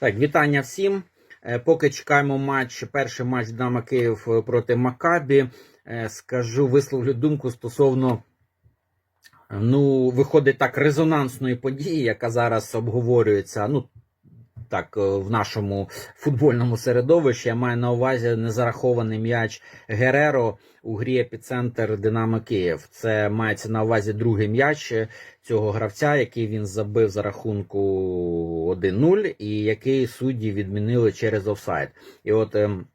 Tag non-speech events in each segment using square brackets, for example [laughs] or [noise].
Так, вітання всім. Е, Поки чекаємо матч, перший матч Динамо Київ проти Макабі. е, Скажу, висловлю думку стосовно, ну, виходить так, резонансної події, яка зараз обговорюється. Ну, так, е, в нашому футбольному середовищі я маю на увазі незарахований м'яч Гереро у грі епіцентр Динамо Київ. Це мається на увазі другий м'яч е, цього гравця, який він забив за рахунку 1-0, і який судді відмінили через офсайд. І от ем,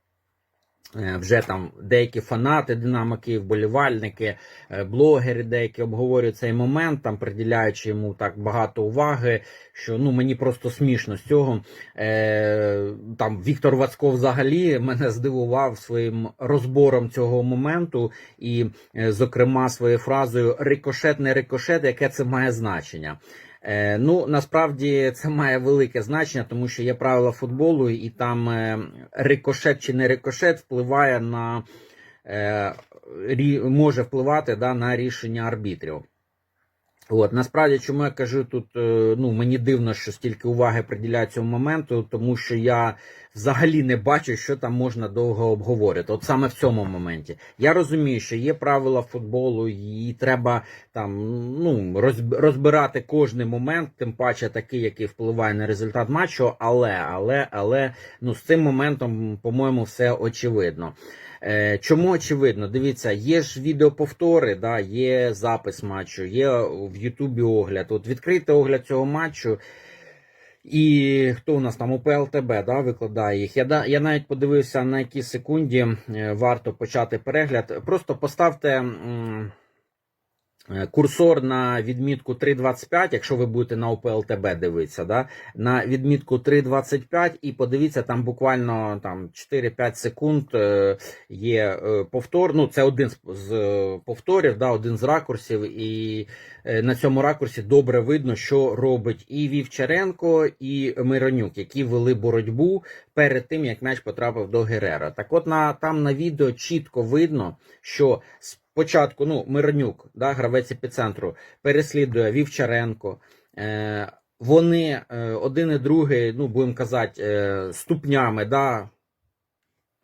вже там деякі фанати Динамо Київ, болівальники, е, блогери деякі обговорюють цей момент, там приділяючи йому так багато уваги, що ну мені просто смішно з цього. Е, там Віктор Вацько взагалі мене здивував своїм розбором цього моменту, і, е, зокрема, своєю фразою рикошет, не рикошет, яке це має значення. Е, ну, насправді це має велике значення, тому що є правила футболу, і там е, рикошет чи не рикошет впливає на е, може впливати да, на рішення арбітрів. От насправді, чому я кажу тут, е, ну мені дивно, що стільки уваги приділяють цьому моменту, тому що я взагалі не бачу, що там можна довго обговорити. От саме в цьому моменті. Я розумію, що є правила футболу, і треба там ну розбирати кожний момент, тим паче такий, який впливає на результат матчу. Але, але, але ну з цим моментом, по-моєму, все очевидно. Е, Чому очевидно? Дивіться, є ж відеоповтори, да, є запис матчу, є в Ютубі огляд. От відкрити огляд цього матчу. І хто у нас там УПЛТБ да, викладає їх. Я, я навіть подивився, на якій секунді е, варто почати перегляд. Просто поставте курсор на відмітку 3.25, якщо ви будете на УПЛ ТБ дивитися, да, на відмітку 3.25 і подивіться, там буквально там 4-5 секунд е, є е, повтор. Ну, це один з, з е, повторів, да, один з ракурсів, і е, на цьому ракурсі добре видно, що робить і Вівчаренко, і Миронюк, які вели боротьбу перед тим, як м'яч потрапив до Герера. Так от на, там на відео чітко видно, що спочатку ну, Миронюк, да, гравець епіцентру, переслідує Вівчаренко. Е, вони е, один і другий, ну, будемо казати, е, ступнями, да,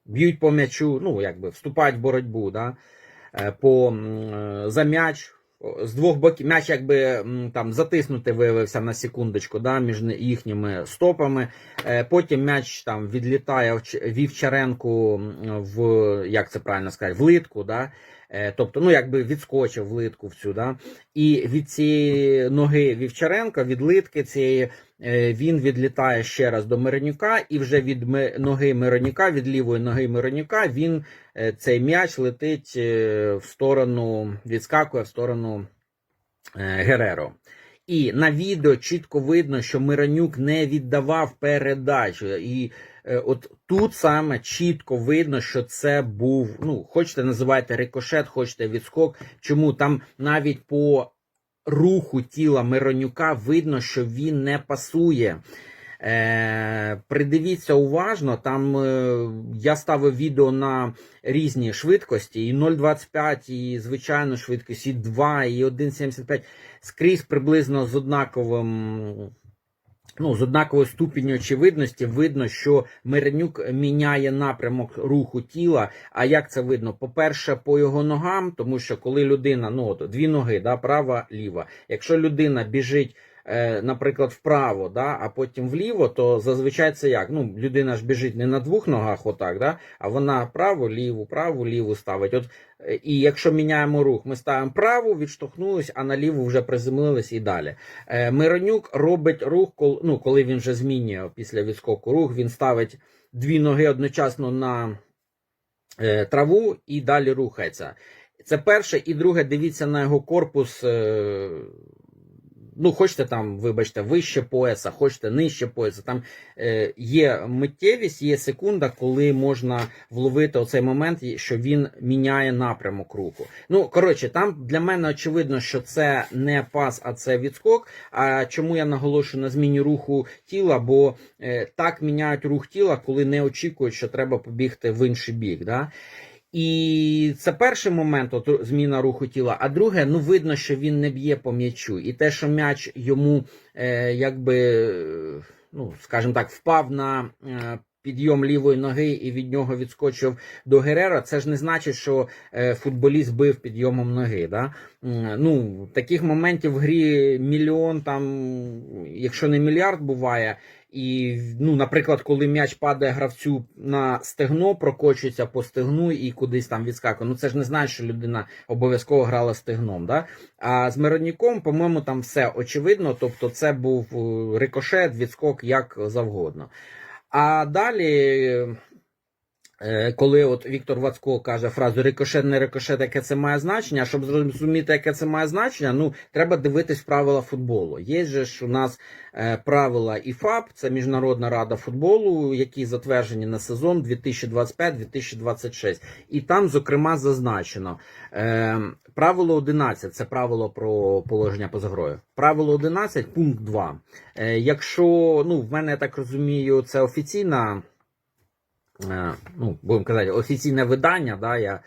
б'ють по м'ячу, ну, якби вступають в боротьбу, да, е, по, за м'яч. З двох боків м'яч якби там затиснути виявився на секундочку да, між їхніми стопами. Е, Потім м'яч там відлітає в Вівчаренку в як це правильно сказати, в литку. Да? Е, Тобто, ну якби відскочив в литку в цю. Да? І від цієї ноги Вівчаренка, від литки цієї, він відлітає ще раз до Миронюка, і вже від ноги Миронюка, від лівої ноги Миронюка, він е, цей м'яч летить е, в сторону, відскакує в сторону е, Гереро. І на відео чітко видно, що Миронюк не віддавав передачу. І е, от тут саме чітко видно, що це був, ну, хочете називайте рикошет, хочете відскок. Чому там навіть по руху тіла Миронюка видно, що він не пасує. Е, придивіться уважно, там е, я ставив відео на різні швидкості, і 0,25, і звичайну швидкість, і 2, і 1,75 скрізь приблизно з однаковим. Ну, з однаковою ступінню очевидності видно, що Миренюк міняє напрямок руху тіла. А як це видно? По-перше, по його ногам, тому що коли людина, ну от дві ноги, да, права, ліва. Якщо людина біжить, наприклад, вправо, да, а потім вліво, то зазвичай це як? Ну, людина ж біжить не на двох ногах, отак, да, а вона праву, ліву, праву, ліву ставить. От Е, І якщо міняємо рух, ми ставимо праву, відштовхнулись, а на ліву вже приземлились і далі. Е, Миронюк робить рух, ну, коли він вже змінює після відскоку рух, він ставить дві ноги одночасно на е, траву і далі рухається. Це перше. І друге, дивіться на його корпус. Ну, хочете там, вибачте, вище пояса, хочете нижче пояса. Там е, є миттєвість, є секунда, коли можна вловити оцей момент, що він міняє напрямок руху. Ну, коротше, там для мене очевидно, що це не пас, а це відскок. А чому я наголошую на зміні руху тіла? Бо е, так міняють рух тіла, коли не очікують, що треба побігти в інший бік. Да? І це перший момент, от зміна руху тіла. А друге, ну видно, що він не б'є по м'ячу. І те, що м'яч йому е, якби ну, скажімо так, впав на е, підйом лівої ноги і від нього відскочив до Герера, це ж не значить, що е, футболіст бив підйомом ноги. Да? Ну, таких моментів в грі мільйон, там, якщо не мільярд буває. І, ну, наприклад, коли м'яч падає гравцю на стегно, прокочується по стегну і кудись там відскакує. Ну це ж не знає, що людина обов'язково грала стегном. Да? А з Мироніком, по-моєму, там все очевидно. Тобто, це був е, рикошет, відскок як завгодно. А далі, коли от Віктор Вацко каже фразу рикошет, не рикошет, яке це має значення, щоб зрозуміти, яке це має значення, ну треба дивитись правила футболу. Є же ж у нас е, правила ІФАБ, це Міжнародна рада футболу, які затверджені на сезон 2025-2026. І там, зокрема, зазначено е, правило 11 це правило про положення поза грою. Правило 11, пункт 2. Е, якщо, ну, в мене я так розумію, це офіційна, е, ну, будемо казати, офіційне видання, да, я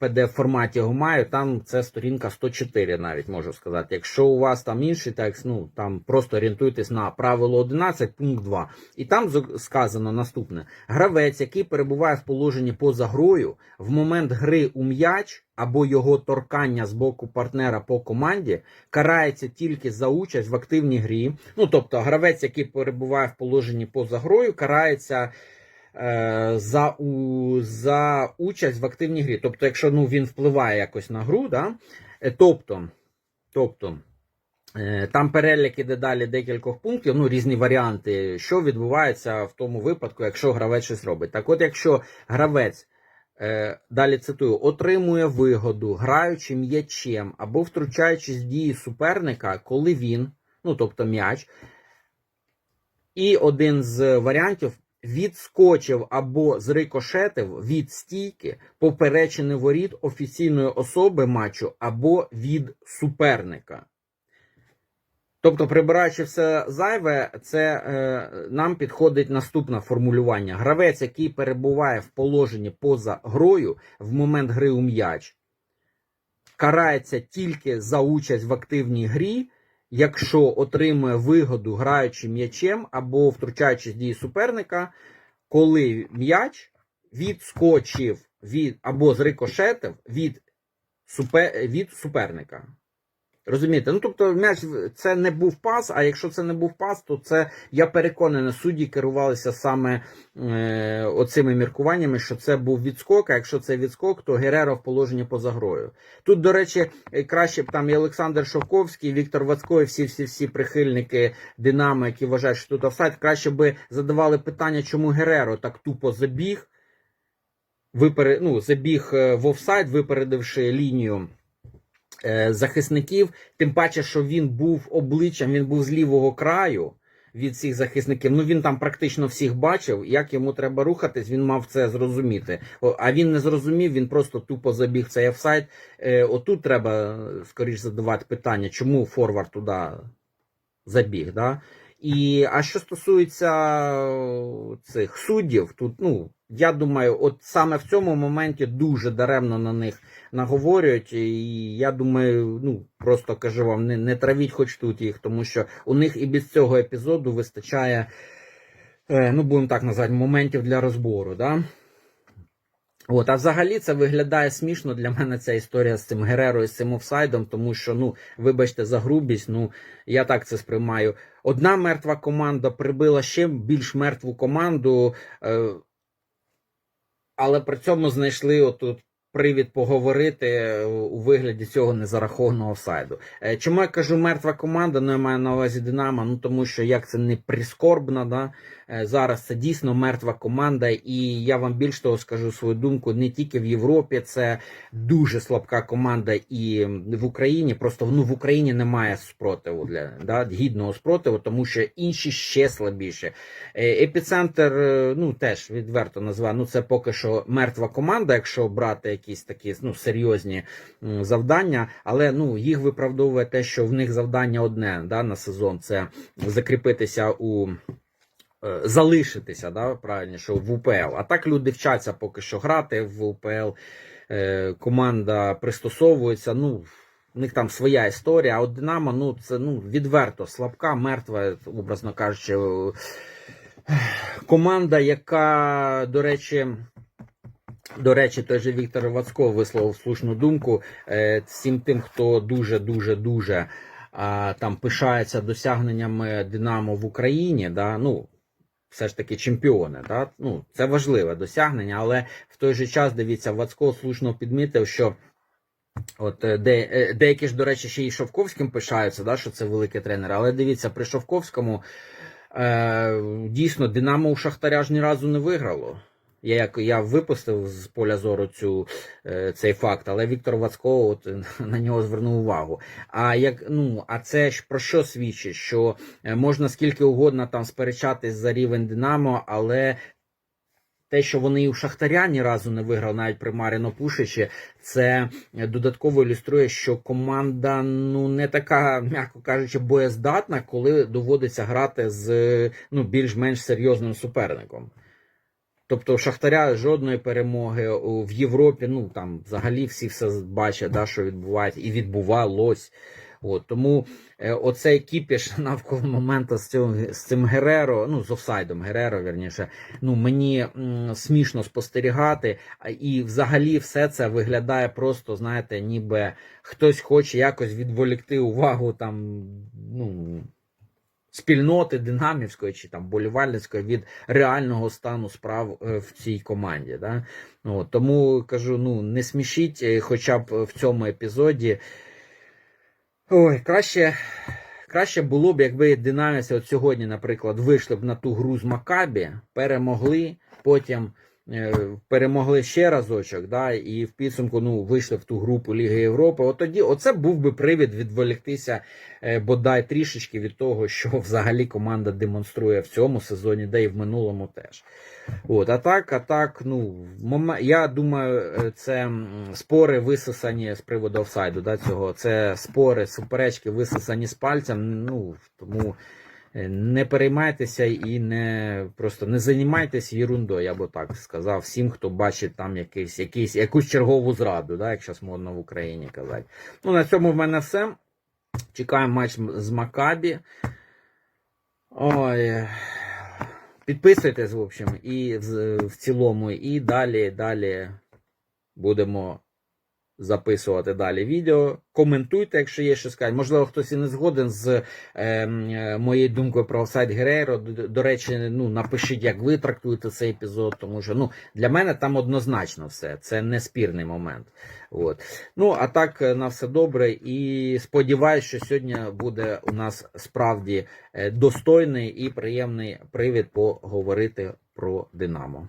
в pdf форматі його маю, там це сторінка 104, навіть можу сказати. Якщо у вас там інший текст, ну там просто орієнтуйтесь на правило 11, пункт 2. І там сказано наступне: гравець, який перебуває в положенні поза грою, в момент гри у м'яч або його торкання з боку партнера по команді, карається тільки за участь в активній грі. Ну тобто, гравець, який перебуває в положенні поза грою, карається. Е, За, у, за участь в активній грі. Тобто, якщо ну, він впливає якось на гру, да? Е, тобто, тобто е, там перелік іде далі декількох пунктів, ну, різні варіанти, що відбувається в тому випадку, якщо гравець щось робить. Так от, якщо гравець, далі цитую, отримує вигоду, граючи м'ячем або втручаючись в дії суперника, коли він, ну тобто м'яч, і один з варіантів відскочив або зрикошетив від стійки поперечини воріт офіційної особи матчу або від суперника. Тобто, прибираючи все зайве, це е, нам підходить наступне формулювання. Гравець, який перебуває в положенні поза грою в момент гри у м'яч, карається тільки за участь в активній грі, якщо отримує вигоду, граючи м'ячем або втручаючись дії суперника, коли м'яч відскочив від або зрикошетив від, супер, від суперника. Розумієте? Ну тобто, м'яч це не був пас, а якщо це не був пас, то це я переконаний, судді керувалися саме е, оцими міркуваннями, що це був відскок. А якщо це відскок, то Гереро в положенні поза грою. Тут, до речі, е, краще б там і Олександр Шовковський, і Віктор Вацько, і всі всі всі прихильники Динамо, які вважають, що тут офсайд, краще би задавали питання, чому Гереро так тупо забіг. Виперед, ну, забіг е, в офсайд, випередивши лінію захисників, тим паче, що він був обличчям, він був з лівого краю від всіх захисників. Ну він там практично всіх бачив. Як йому треба рухатись, він мав це зрозуміти. А він не зрозумів, він просто тупо забіг цей офсайд. Е, Отут треба скоріш задавати питання, чому форвард туди забіг. Да? І а що стосується е, цих суддів, тут ну я думаю, от саме в цьому моменті дуже даремно на них наговорюють. І я думаю, ну просто кажу вам, не, не травіть хоч тут їх, тому що у них і без цього епізоду вистачає, е, ну будемо так назвати, моментів для розбору. Да? От, а взагалі це виглядає смішно для мене ця історія з цим Гереро і з цим офсайдом, тому що, ну, вибачте за грубість, ну я так це сприймаю. Одна мертва команда прибила ще більш мертву команду, е, але при цьому знайшли отут привід поговорити е, у вигляді цього незарахованого офсайду. Е, Чому я кажу мертва команда, ну я маю на увазі Динамо, ну тому що як це не прискорбно, да? Е, зараз це дійсно мертва команда, і я вам більш того скажу свою думку, не тільки в Європі, це дуже слабка команда і в Україні. Просто ну, в Україні немає спротиву для да, гідного спротиву, тому що інші ще слабіші. Е, Епіцентр, е, ну теж відверто назвав, ну це поки що мертва команда, якщо брати якісь такі ну, серйозні завдання, але ну їх виправдовує те, що в них завдання одне да, на сезон це закріпитися у. Е, Залишитися, да, правильніше, в УПЛ. А так люди вчаться поки що грати в УПЛ. Е, команда пристосовується. Ну, у них там своя історія, а от Динамо, ну це ну відверто слабка, мертва, образно кажучи, е, команда, яка, до речі. До речі, той же Віктор Вацько висловив слушну думку всім тим, хто дуже дуже дуже там пишається досягненнями Динамо в Україні. Да, ну все ж таки чемпіони. Да? Ну, це важливе досягнення, але в той же час дивіться, Вацько слушно підмітив, що. От е, де, е, деякі ж, до речі, ще й Шовковським пишаються, да, що це великий тренер. Але дивіться, при Шовковському е, дійсно Динамо у Шахтаря ж ні разу не виграло. Я як я випустив з поля зору цю, е, цей факт, але Віктор Вацько от, [laughs] на нього звернув увагу. А як ну а це ж про що свідчить? Що е, можна скільки угодно там сперечатись за рівень Динамо, але те, що вони і у Шахтаря ні разу не виграли, навіть при Маріно Пушичі, це додатково ілюструє, що команда ну не така, м'яко кажучи, боєздатна, коли доводиться грати з ну більш-менш серйозним суперником. Тобто у Шахтаря жодної перемоги в Європі, ну там взагалі всі все бачать, да, що відбувається, і відбувалось. От, тому е, оцей кіпіш [laughs] навколо моменту з цим, з цим Гереро, ну з офсайдом Гереро, вірніше, ну мені м, смішно спостерігати, і взагалі все це виглядає просто, знаєте, ніби хтось хоче якось відволікти увагу там, ну. Спільноти динамівської чи там болівальницької від реального стану справ е, в цій команді. Да? Ну, тому кажу: ну не смішіть, е, хоча б в цьому епізоді. Ой, краще, краще було б, якби динамівці от сьогодні, наприклад, вийшли б на ту гру з Макабі, перемогли, потім перемогли ще разочок, да, і в підсумку ну, вийшли в ту групу Ліги Європи. От тоді оце був би привід відволіктися е, бодай трішечки від того, що [laughs] взагалі команда демонструє в цьому сезоні, де і в минулому теж. От, а так, а так, ну, я думаю, е, це спори висосані з приводу офсайду. Да, цього. Це спори, суперечки висосані з пальцем. Ну, тому е, не переймайтеся і не просто не займайтесь ерундою, я би так сказав, всім, хто бачить там якийсь, якийсь, якусь чергову зраду, да, як зараз модно в Україні казати. Ну, на цьому в мене все. Чекаємо матч з Макабі. Ой. Підписуйтесь, в общем, і в, в цілому, і далі, далі будемо записувати далі відео. Коментуйте, якщо є що сказати. Можливо, хтось і не згоден з е, е, моєю думкою про офсайд Герейро. До, до речі, ну напишіть, як ви трактуєте цей епізод, тому що ну, для мене там однозначно все. Це не спірний момент. От. Ну, а так, е, на все добре. І сподіваюся, що сьогодні буде у нас справді е, достойний і приємний привід поговорити про Динамо.